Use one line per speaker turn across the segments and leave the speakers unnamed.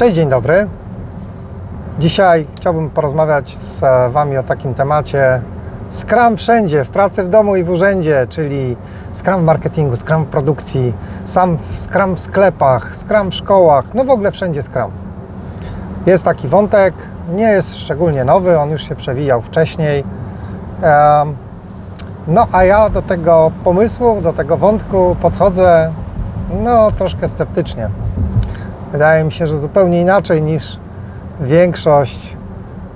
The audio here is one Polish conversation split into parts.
Cześć, dzień dobry. Dzisiaj chciałbym porozmawiać z Wami o takim temacie Scrum wszędzie, w pracy, w domu i w urzędzie, czyli Scrum w marketingu, Scrum w produkcji, sam Scrum w sklepach, Scrum w szkołach, no w ogóle wszędzie Scrum. Jest taki wątek, nie jest szczególnie nowy, on już się przewijał wcześniej. No a ja do tego pomysłu, do tego wątku podchodzę no troszkę sceptycznie. Wydaje mi się, że zupełnie inaczej niż większość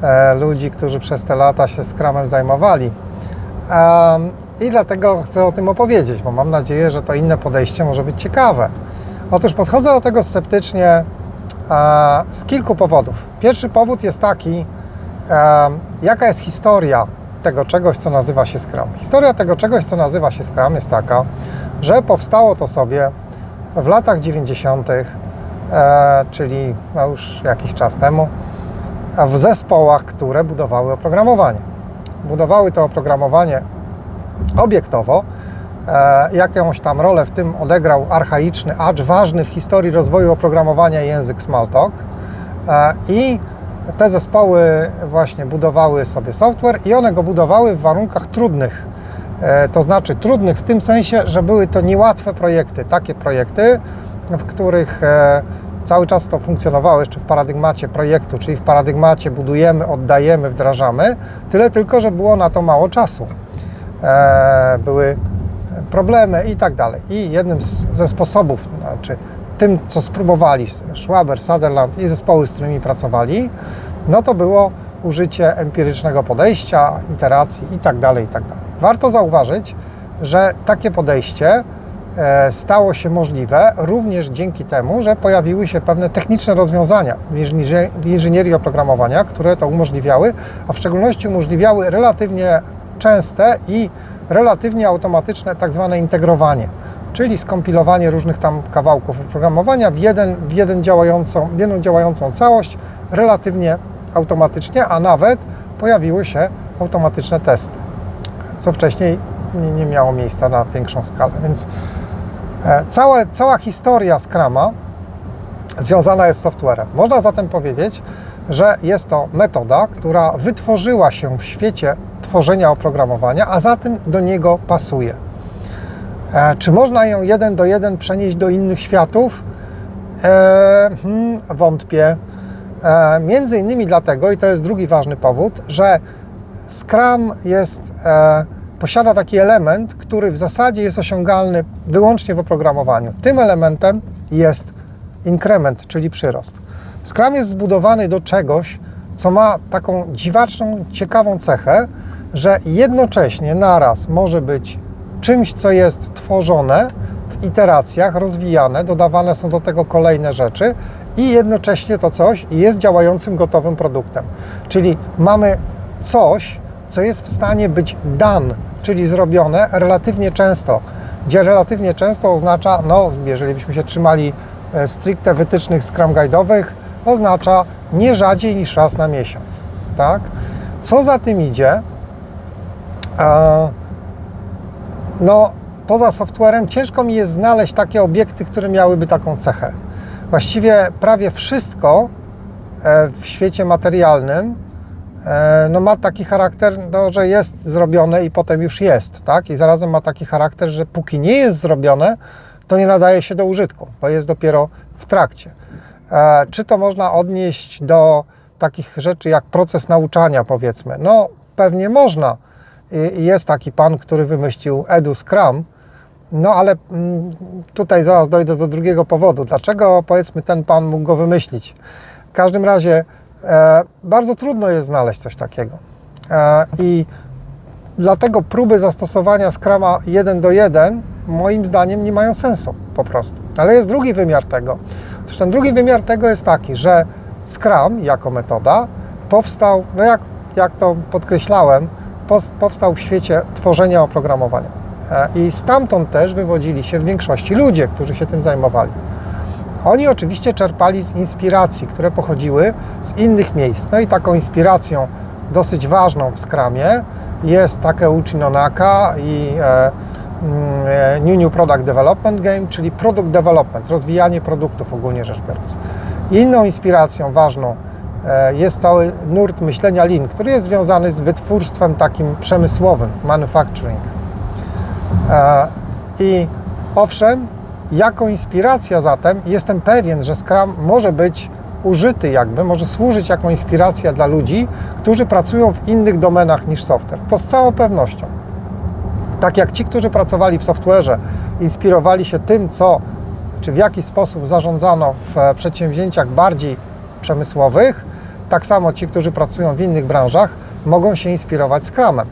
e, ludzi, którzy przez te lata się Scrumem zajmowali. I dlatego chcę o tym opowiedzieć, bo mam nadzieję, że to inne podejście może być ciekawe. Otóż podchodzę do tego sceptycznie e, z kilku powodów. Pierwszy powód jest taki, em, jaka jest historia tego czegoś, co nazywa się Scrum. Historia tego czegoś, co nazywa się Scrum jest taka, że powstało to sobie w latach 90., e, czyli no już jakiś czas temu, w zespołach, które budowały oprogramowanie. Budowały to oprogramowanie obiektowo. E, jakąś tam rolę w tym odegrał archaiczny, acz ważny w historii rozwoju oprogramowania język Smalltalk. E, I te zespoły właśnie budowały sobie software i one go budowały w warunkach trudnych. E, To znaczy trudnych w tym sensie, że były to niełatwe projekty, takie projekty, w których e, cały czas to funkcjonowało jeszcze w paradygmacie projektu, czyli w paradygmacie budujemy, oddajemy, wdrażamy, tyle tylko, że było na to mało czasu. E, Były problemy i tak dalej. I jednym z, ze sposobów, znaczy tym, co spróbowali Schwaber, Sutherland i zespoły, z którymi pracowali, no to było użycie empirycznego podejścia, iteracji i tak dalej, i tak dalej. Warto zauważyć, że takie podejście stało się możliwe również dzięki temu, że pojawiły się pewne techniczne rozwiązania w inżynierii- w inżynierii oprogramowania, które to umożliwiały, a w szczególności umożliwiały relatywnie częste i relatywnie automatyczne tak zwane integrowanie, czyli skompilowanie różnych tam kawałków oprogramowania w, jeden, w jeden działającą, w jedną działającą całość relatywnie automatycznie, a nawet pojawiły się automatyczne testy, co wcześniej nie, nie miało miejsca na większą skalę. Więc e, całe, cała historia Scrama związana jest z softwarem. Można zatem powiedzieć, że jest to metoda, która wytworzyła się w świecie tworzenia oprogramowania, a zatem do niego pasuje. E, Czy można ją jeden do jeden przenieść do innych światów? E, hmm, wątpię. Między innymi dlatego, i to jest drugi ważny powód, że Scrum jest, posiada taki element, który w zasadzie jest osiągalny wyłącznie w oprogramowaniu. Tym elementem jest inkrement, czyli przyrost. Scrum jest zbudowany do czegoś, co ma taką dziwaczną, ciekawą cechę, że jednocześnie naraz może być czymś, co jest tworzone w iteracjach, rozwijane, dodawane są do tego kolejne rzeczy i jednocześnie to coś jest działającym, gotowym produktem. Czyli mamy coś, co jest w stanie być done, czyli zrobione relatywnie często. Gdzie relatywnie często oznacza, no jeżeli byśmy się trzymali e, stricte wytycznych Scrum Guide'owych, oznacza nie rzadziej niż raz na miesiąc. Tak? Co za tym idzie? E, no, poza softwarem ciężko mi jest znaleźć takie obiekty, które miałyby taką cechę. Właściwie prawie wszystko e, w świecie materialnym no, ma taki charakter, no, że jest zrobione i potem już jest, tak? I zarazem ma taki charakter, że póki nie jest zrobione, to nie nadaje się do użytku, bo jest dopiero w trakcie. E, Czy to można odnieść do takich rzeczy jak proces nauczania, powiedzmy? No, pewnie można. Jest taki pan, który wymyślił Edu Scrum, no ale mm, tutaj zaraz dojdę do drugiego powodu. Dlaczego powiedzmy ten pan mógł go wymyślić? W każdym razie e, bardzo trudno jest znaleźć coś takiego. E, I dlatego próby zastosowania Scrama 1 do 1 moim zdaniem nie mają sensu po prostu. Ale jest drugi wymiar tego. Otóż ten drugi wymiar tego jest taki, że Scrum jako metoda powstał, no jak, jak to podkreślałem, powstał w świecie tworzenia oprogramowania. E, I stamtąd też wywodzili się w większości ludzie, którzy się tym zajmowali. Oni oczywiście czerpali z inspiracji, które pochodziły z innych miejsc. No i taką inspiracją dosyć ważną w Scrumie jest Takeuchi Nonaka i e, mm, e, New New Product Development Game, czyli Product Development, rozwijanie produktów ogólnie rzecz biorąc. Inną inspiracją ważną e, jest cały nurt myślenia Lean, który jest związany z wytwórstwem takim przemysłowym, manufacturing. E, I owszem, jako inspiracja zatem jestem pewien, że Scrum może być użyty jakby, może służyć jako inspiracja dla ludzi, którzy pracują w innych domenach niż software. To z całą pewnością. Tak jak ci, którzy pracowali w software'ze, inspirowali się tym, co czy w jaki sposób zarządzano w e, przedsięwzięciach bardziej przemysłowych, tak samo ci, którzy pracują w innych branżach, mogą się inspirować Scrumem.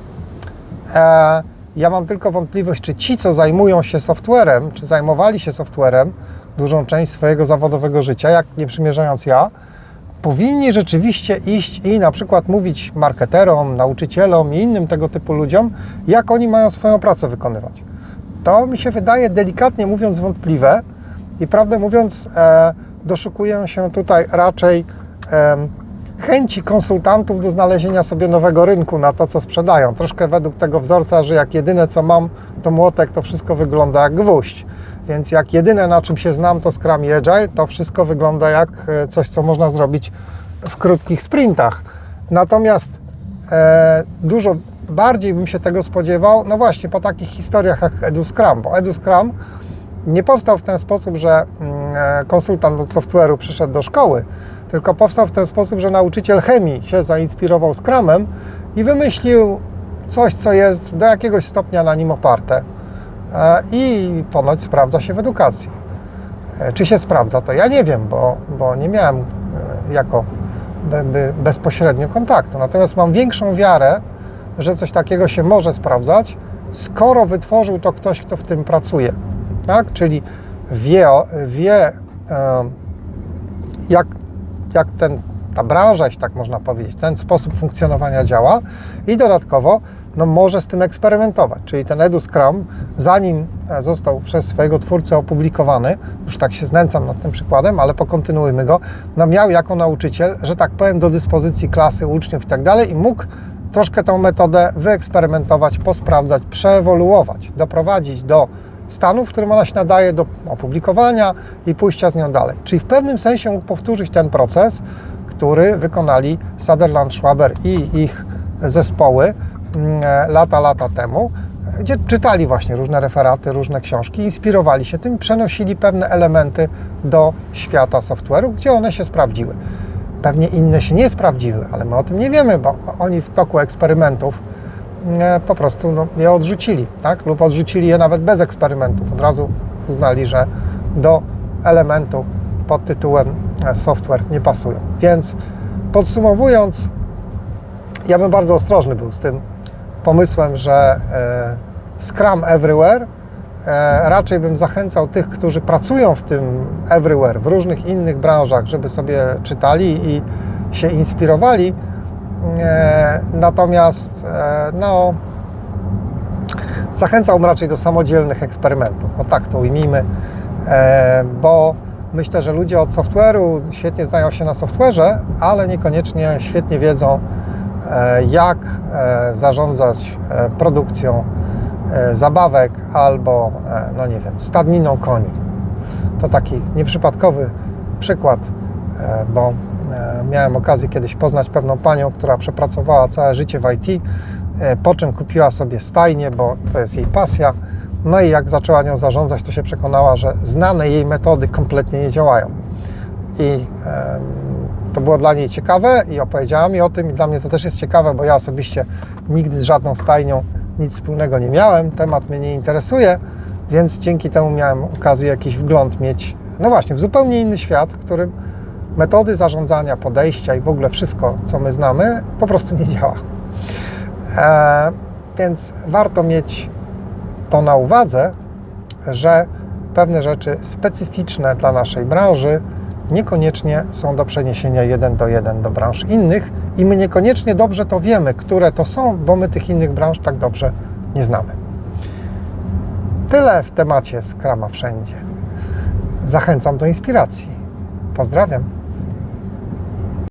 E, ja mam tylko wątpliwość, czy ci, co zajmują się softwarem, czy zajmowali się softwarem dużą część swojego zawodowego życia, jak nie przymierzając ja, powinni rzeczywiście iść i na przykład mówić marketerom, nauczycielom i innym tego typu ludziom, jak oni mają swoją pracę wykonywać. To mi się wydaje delikatnie mówiąc wątpliwe i prawdę mówiąc e, doszukuję się tutaj raczej chęci konsultantów do znalezienia sobie nowego rynku na to, co sprzedają. Troszkę według tego wzorca, że jak jedyne co mam to młotek, to wszystko wygląda jak gwóźdź. Więc jak jedyne na czym się znam to Scrum i Agile, to wszystko wygląda jak e, coś, co można zrobić w krótkich sprintach. Natomiast e, dużo bardziej bym się tego spodziewał, no właśnie po takich historiach jak EduScrum, bo EduScrum nie powstał w ten sposób, że mm, konsultant od software'u przyszedł do szkoły, tylko powstał w ten sposób, że nauczyciel chemii się zainspirował Scrumem i wymyślił coś, co jest do jakiegoś stopnia na nim oparte e, i ponoć sprawdza się w edukacji. E, Czy się sprawdza, to ja nie wiem, bo, bo nie miałem e, jako be- be- bezpośrednio kontaktu. Natomiast mam większą wiarę, że coś takiego się może sprawdzać, skoro wytworzył to ktoś, kto w tym pracuje. Tak? Czyli wie, wie jak, jak ten, ta branża, jeśli tak można powiedzieć, ten sposób funkcjonowania działa i dodatkowo no, może z tym eksperymentować. Czyli ten Edu Scrum, zanim e, został przez swojego twórcę opublikowany, już tak się znęcam nad tym przykładem, ale pokontynuujmy go, no, miał jako nauczyciel, że tak powiem, do dyspozycji klasy, uczniów i tak dalej i mógł troszkę tą metodę wyeksperymentować, posprawdzać, przeewoluować, doprowadzić do stanu, w którym ona się nadaje do opublikowania i pójścia z nią dalej. Czyli w pewnym sensie mógł powtórzyć ten proces, który wykonali Sutherland Schwaber i ich zespoły mm, lata, lata temu, gdzie czytali właśnie różne referaty, różne książki, inspirowali się tym, przenosili pewne elementy do świata software'u, gdzie one się sprawdziły. Pewnie inne się nie sprawdziły, ale my o tym nie wiemy, bo oni w toku eksperymentów po prostu no, je odrzucili, tak? lub odrzucili je nawet bez eksperymentów. Od razu uznali, że do elementu pod tytułem e, software nie pasują. Więc podsumowując, ja bym bardzo ostrożny był z tym pomysłem, że e, Scrum Everywhere. E, raczej bym zachęcał tych, którzy pracują w tym Everywhere, w różnych innych branżach, żeby sobie czytali i się inspirowali. E, natomiast e, no, zachęcałbym raczej do samodzielnych eksperymentów. O tak to ujmijmy, e, bo myślę, że ludzie od software'u świetnie znają się na software'ze, ale niekoniecznie świetnie wiedzą, jak zarządzać produkcją zabawek albo, no nie wiem, stadniną koni. To taki nieprzypadkowy przykład, bo miałem okazję kiedyś poznać pewną panią, która przepracowała całe życie w IT, e, po czym kupiła sobie stajnię, bo to jest jej pasja. No i jak zaczęła nią zarządzać, to się przekonała, że znane jej metody kompletnie nie działają. I to było dla niej ciekawe i opowiedziała mi o tym i dla mnie to też jest ciekawe, bo ja osobiście nigdy z żadną stajnią nic wspólnego nie miałem, temat mnie nie interesuje, więc dzięki temu miałem okazję jakiś wgląd mieć, no właśnie, w zupełnie inny świat, którym metody zarządzania, podejścia i w ogóle wszystko, co my znamy, po prostu nie działa. E, więc warto mieć to na uwadze, że pewne rzeczy specyficzne dla naszej branży niekoniecznie są do przeniesienia jeden do jeden do branż innych i my niekoniecznie dobrze to wiemy, które to są, bo my tych innych branż tak dobrze nie znamy. Tyle w temacie Skrama wszędzie. Zachęcam do inspiracji. Pozdrawiam.